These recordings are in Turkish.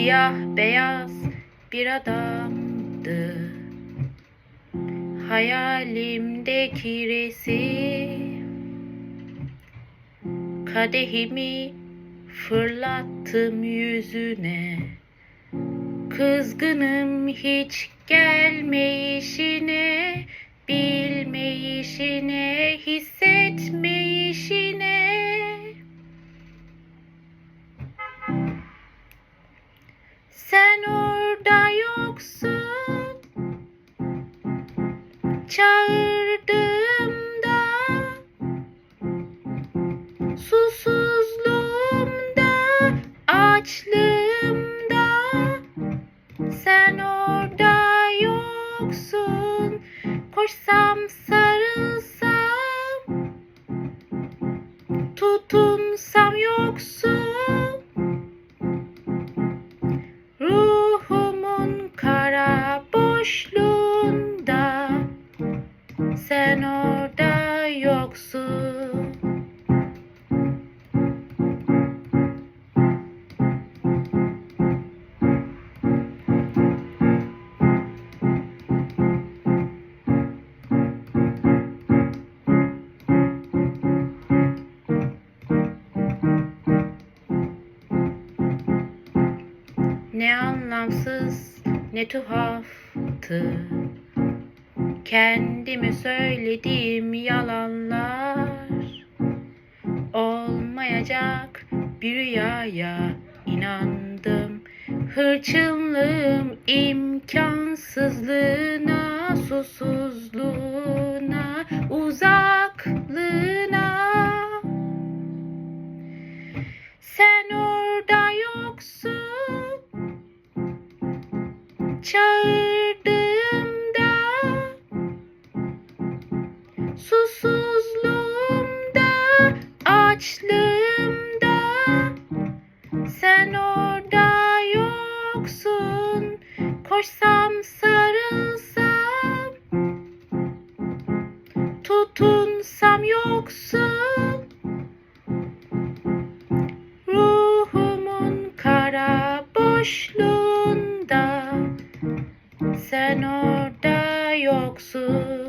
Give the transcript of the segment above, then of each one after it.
Siyah beyaz bir adamdı. Hayalimdeki resim Kadehimi fırlattım yüzüne. Kızgınım hiç gelmeyişine Çağırdığımda Susuzluğumda Açlığımda Sen orada yoksun. Koşsam sarılsam Tutunsam yoksun. Ruhumun kara boşluğunda anlamsız ne tuhaftı. Kendime söylediğim yalanlar Olmayacak bir rüyaya inandım. Hırçınlığım imkansızlığına Susuzluğuna, Çağırdığımda Susuzluğumda Açlığımda Sen orada yoksun Koşsam sarılsam Tutunsam yoksun. Ruhumun kara boşluğunda orada yoksun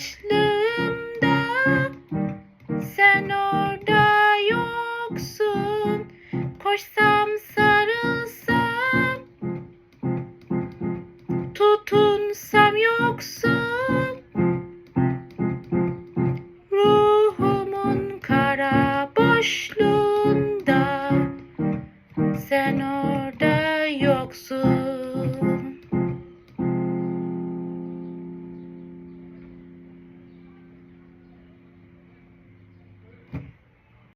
Açlığımda Sen orada yoksun. Koşsam